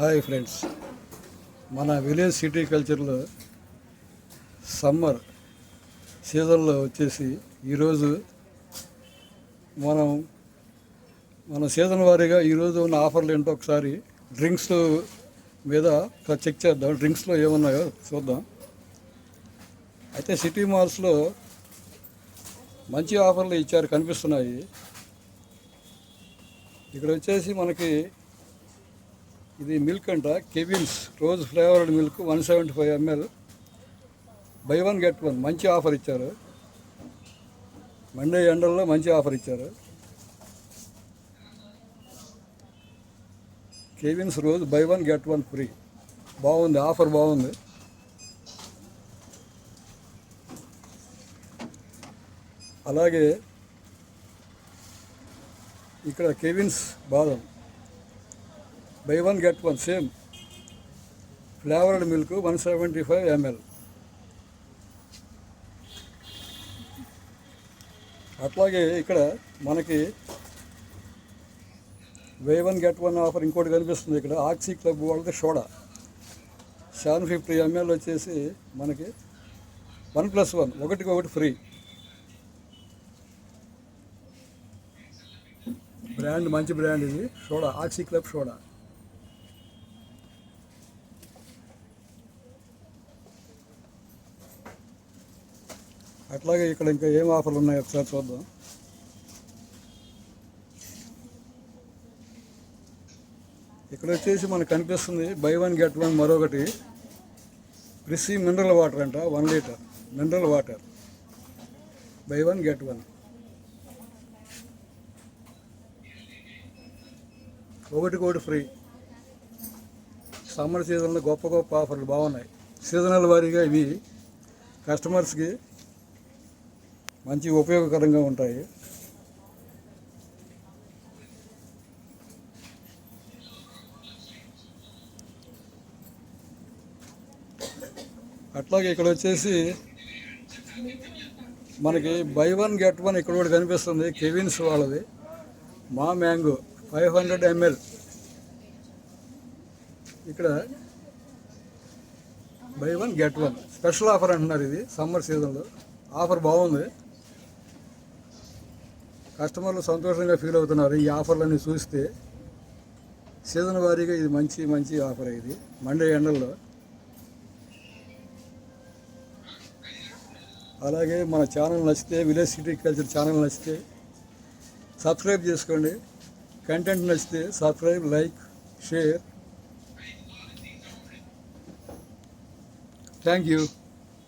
Hi friends. మన village city కల్చర్లో summer సీజన్లో వచ్చేసి ఈరోజు మనం మన సీజన్ వారీగా ఈరోజు ఉన్న ఆఫర్లు ఏంటో ఒకసారి డ్రింక్స్ మీద చెక్ చేద్దాం. డ్రింక్స్లో ఏమున్నాయో చూద్దాం. అయితే సిటీ మాల్స్లో మంచి ఆఫర్లు ఇచ్చారు కనిపిస్తున్నాయి. ఇక్కడ వచ్చేసి మనకి ఇది మిల్క్ అంట. Cavin's rose flavoured milk one seventy five ML buy one get one మంచి ఆఫర్ ఇచ్చారు. మండే ఎండల్లో మంచి ఆఫర్ ఇచ్చారు. Cavin's rose buy one get one free బాగుంది ఆఫర్ బాగుంది. అలాగే ఇక్కడ కెవిన్స్ బాదం. Buy one get one same flavoured milk one seventy five ML అట్లాగే ఇక్కడ మనకి buy one get one offer ఇంకోటి కనిపిస్తుంది ఇక్కడ. ఆక్సీ క్లబ్ వాళ్ళది షోడా సెవెన్ ఫిఫ్టీ ఎంఎల్ వచ్చేసి మనకి వన్ ప్లస్ వన్ ఒకటికి ఒకటి ఫ్రీ బ్రాండ్ మంచి బ్రాండ్ ఇది. Soda Oxy club soda. అట్లాగే ఇక్కడ ఇంకా ఏం ఆఫర్లు ఉన్నాయో ఒకసారి చూద్దాం. ఇక్కడ వచ్చేసి మనకు కనిపిస్తుంది బై వన్ గెట్ వన్ మరొకటి. క్రిసి మినరల్ వాటర్ అంట one litre mineral water. Buy one get one. ఒకటి కోటి ఫ్రీ. సమ్మర్ సీజన్లో గొప్ప గొప్ప ఆఫర్లు బాగున్నాయి. సీజనల్ వారీగా ఇవి. కస్టమర్స్కి మంచి ఉపయోగకరంగా ఉంటాయి. అట్లాగే ఇక్కడ వచ్చేసి మనకి బై వన్ గెట్ వన్ ఇక్కడ కూడా కనిపిస్తుంది కెవిన్స్ వాళ్ళది. మా మ్యాంగో ఫైవ్ హండ్రెడ్ ఎంఎల్. ఇక్కడ buy one get one. Special offer అంటున్నారు ఇది సమ్మర్ సీజన్లో. ఆఫర్ బాగుంది. కస్టమర్లు సంతోషంగా ఫీల్ అవుతున్నారు. ఈ ఆఫర్లన్నీ చూస్తే సీజన్ వారీగా ఇది మంచి మంచి ఆఫర్ ఇది. మండే ఎండల్లో. అలాగే మన ఛానల్ నచ్చితే విలేజ్ సిటీ కల్చర్ ఛానల్ నచ్చితే సబ్స్క్రైబ్ చేసుకోండి. కంటెంట్ నచ్చితే subscribe like share. Thank you.